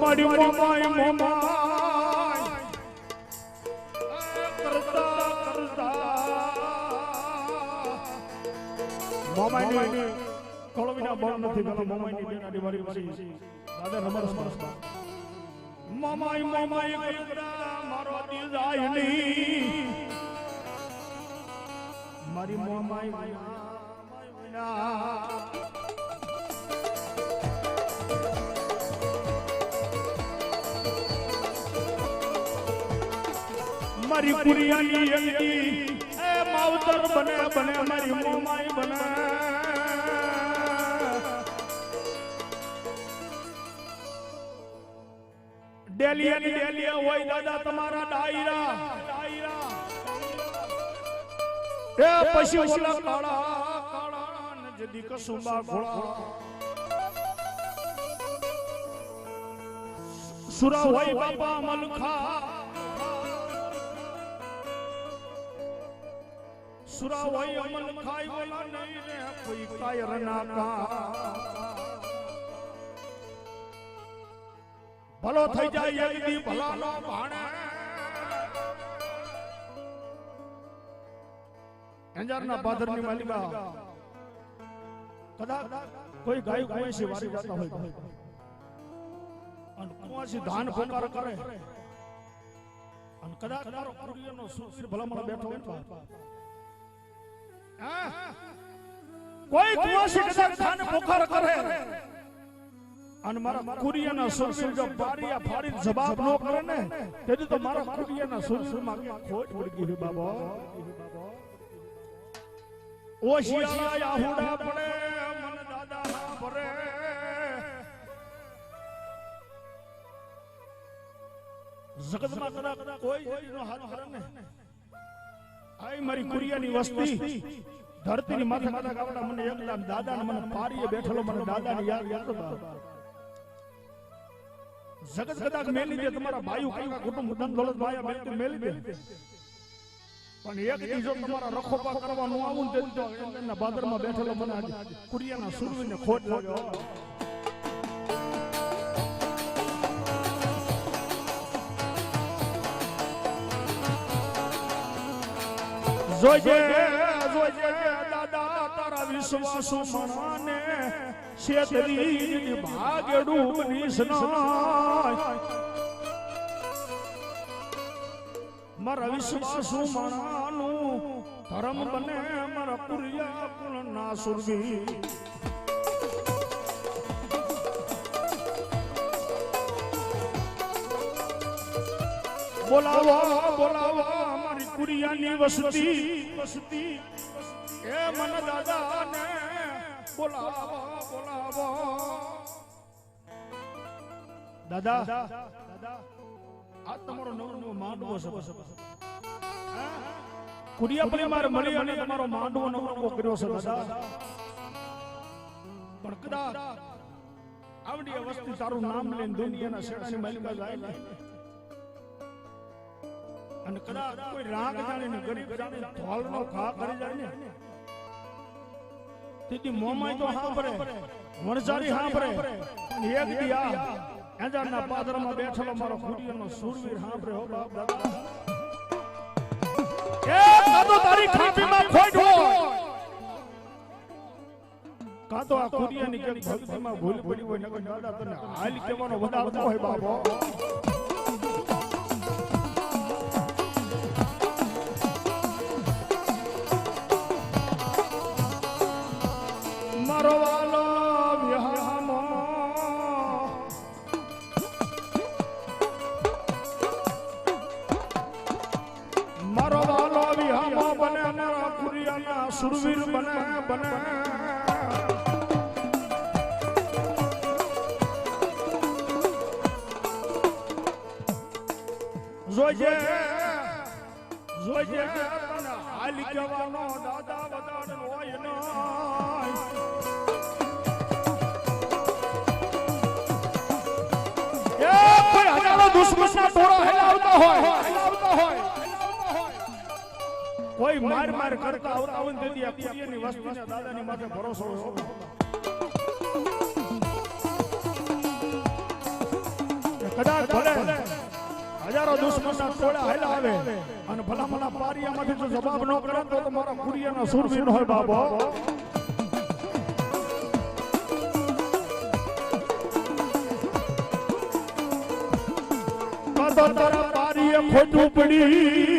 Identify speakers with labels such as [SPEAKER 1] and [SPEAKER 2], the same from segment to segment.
[SPEAKER 1] મારી મોમાય મોમાય કરતા કરતા મોમાયની કળવીના બળ નથી પેલા મોમાયની બેનાડી વાળી વાળી દાદા રમર મોમાય મોમાય કરતા મારો દિલ જાય નહીં. મારી મોમાય મોમાય વિના મારી કુરિયાની અંગી, એ માવતર બને બને, મારી મોમાઈ બને. ડેલિયાની ડેલિયા હોય દાદા તમારા ડાયરા. એ પછી ઓલા કાળા કાળા ને જદી કસુંબા ઘોડા સુરા હોય બાપા મલખા. સુરા હોય અમલ બોલા નહીં રે કોઈ કાયર કા. ભલો થઈ જાય એક દી ભલા નો ભાણે. અંજારના પાદરની માલિકા. કદાચ કોઈ ગાય કુંવાસી વારી જતા હોય. અને કુંવાસી ધાન ફોકાર કરે. અને કદાચ તારો કુરિયરનો સુસીર ભલામણ બેઠો હોય હા? કોઈ કુંવાસી કદાચ ધાન પોખર કરે. અને મારા કુરિયાના સુરવીર જો બારીયા ફાડી જવાબ ન કરે ને તેથી તો મારા કુરિયાના સુરવીરમાં ખોટ પડી ગઈ બાબા. ઓ શિયાળા આહુડા પડે મન દાદા ભરે. જગતમાં કદા કોઈ નો હાથ કરે ને. આઈ મારી કુરિયાની વસ્તી ધરતીની માથે માથે ગાવડા મને એકલા દાદા મને પારીએ બેઠેલો મને દાદા ની યાદ યાદ હતા. જગત કદાચ મેલી દે, તમારા ભાઈ કાકા, કુટુંબ ધન દોલત ભાઈ મેલતી મેલી દે. પણ એક દી તમારા રખોપા કરવા નું આવું તે તો એના બાદરમાં બેઠેલો મને કુરિયાના સુરવીને ખોટ લાગ્યો. જોજે વિશ્વાસુ મણાને છેતરી ભાગડું નિસનાય મારા વિશ્વાસુ મણાનું ધર્મ બને મારા પુરિયા કુલ ના સુરવી બોલાવા બોલાવા મારી કુરિયાની વસતી વસતી એ મન દાદા ને બોલાવો બોલાવો. દાદા દાદા આ તમારો નવો માંડવો છે કુડિયાપલી મારે મળી અને તમારો માંડવો નવો કર્યો છે, દાદા. પણ કદાચ આવડી વસ્તુ તારું નામ લઈને દુનિયાના શેડાની માલિકા જાય ને. અને કદાચ કોઈ રાગ જાણીને ગરીબ જાણીને ધોલનો ઘા કરી જાય ને. તેથી મોમાય તો સાંભળે વણઝારી સાંભળે પણ એક દી આ એંજારના પાદરમાં બેઠેલો મારો ખુદીનો સુરવીર સાંભળે હો બાપ દાદા. એ કાતો તારી ખાપીમાં ખોટ હોય. કાં તો આ કુરિયાની કે ભક્તિમાં ભૂલ પડી હોય ને દાદા તને હાલ કેવાનો વધારતો હોય બાપો. સુરવીર બના બના. જોજે જોજે હાલ કહેવાનો દાદા વદાન હોય નહીં દુશ્મનના ટોળા હેલાવતા હોય હેલાવતા હોય. કોઈ માર માર કરતા આવતા હોય ને તેથી આ કુરિયરની વસ્તીના દાદાની માથે ભરોસો કદાચ ભલે હજારો દુશ્મનના ટોળા હેલા આવે અને ભલા ભલા પારિયામાંથી જો જવાબ ન કરે તો તમારા કુરિયાના સુરવીર હોય બાબો કદો તારા પારીએ ખોટું પડી.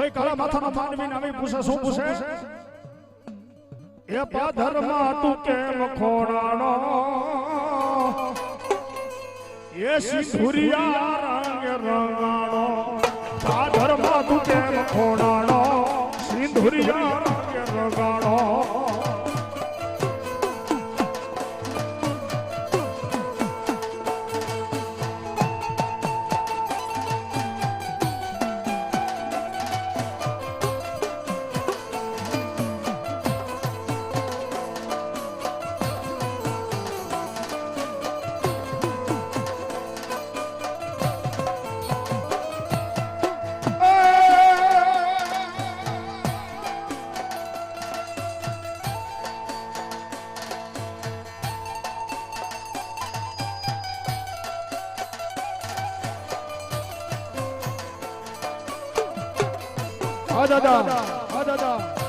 [SPEAKER 1] કોઈ કાળા માથાનો માનવી નામી પૂછે, શું પૂછે? એ પાધરમાં તું કેમ ખોડાણો એ સિંધુરિયા રંગ રંગાણો પાધરમાં તું કેમ ખોડાણો સિંધુરિયા રંગ રંગાણો હા દાદા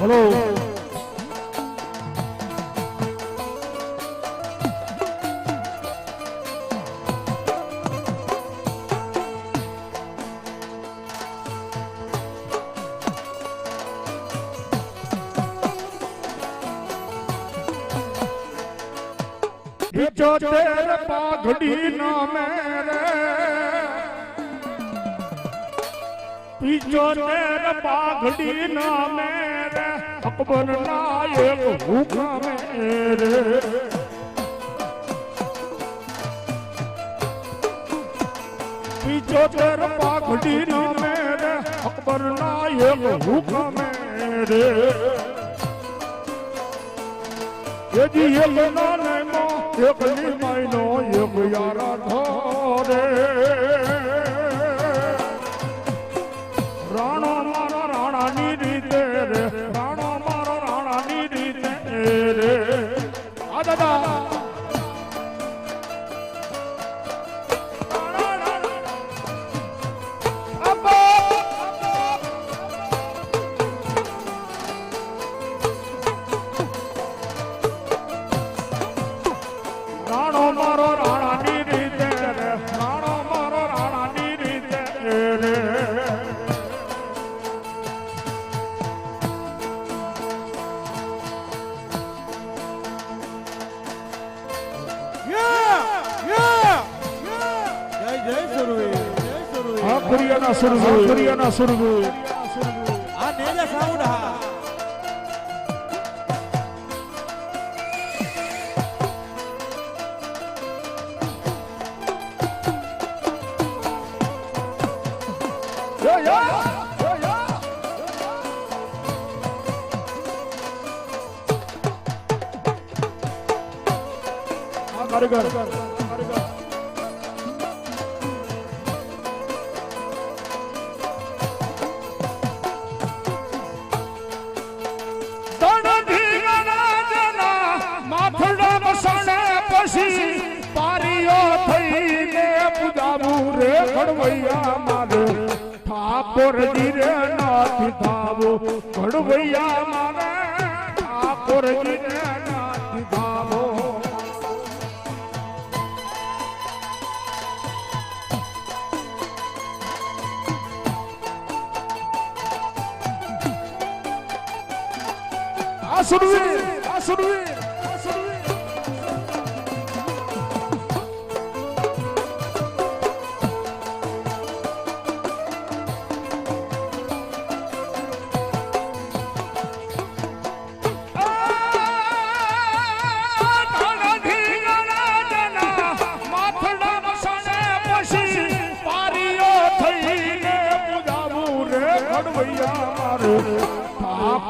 [SPEAKER 1] હા દાદા બોલો પિચોતેર પાઘડી નામે રે પિચોતેર પાઘડી નામે રે અકબર નાયક હુકમે રે પિચોતેર પાઘડી ના મેરે અકબર નાયક હુકમે રે એજી એક નાને મો એક લીમાઈનો એક યારા ધોરે દાદા કુરિયાના સુરવીર સુરગુ
[SPEAKER 2] આ નેજા સાઉન્ડ હા.
[SPEAKER 1] યો યો યો યો કારીગર કારીગર ઘડવૈયા મારે ઠાકોરજી રે નાથી થાવો ઘડવૈયા મારે ઠાકોરજી રે નાથી થાવો આ સુરવીર આ સુરવીર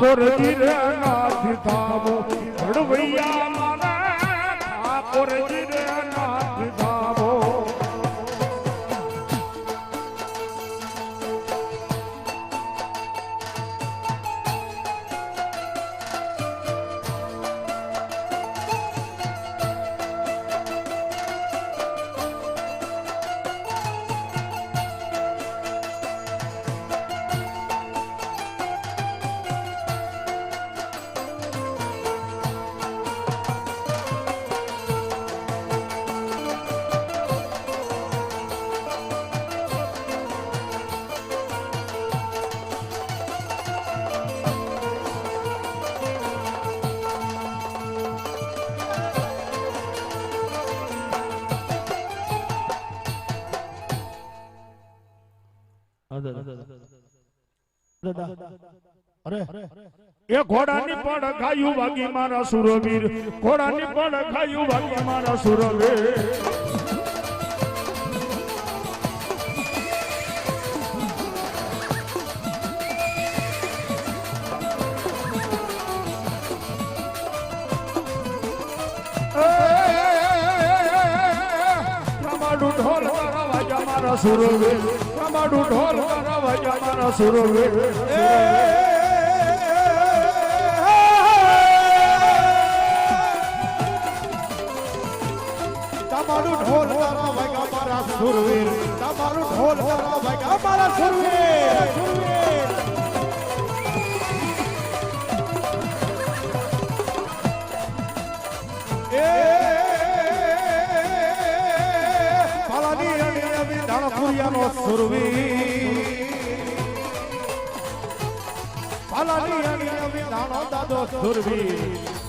[SPEAKER 1] ઠાકોરજી રે નાથ ધામો ભડવૈયા મારે ઠાકોર નાથ અરે. એ ઘોડાની પણ ખાયું વાગી મારા સુરવીર. ઘોડાની પણ ખાયું વાગી મારા સુરવીર. પ્રમાડું ઢોલ કરાવાજા વાજા મારા સુરવે. કમાડું ઢોલ કરાવાજા વાજા મારા સુરવે.
[SPEAKER 2] તમારું ઢોલ કરાવાજા મારા સુરવે. તમારું ઢોલ કરાવાજા મારા સુરવે. સુરવીર ધાણપુરિયાનો સુરવીર. પાલાની અમી દાદો સુરવીર.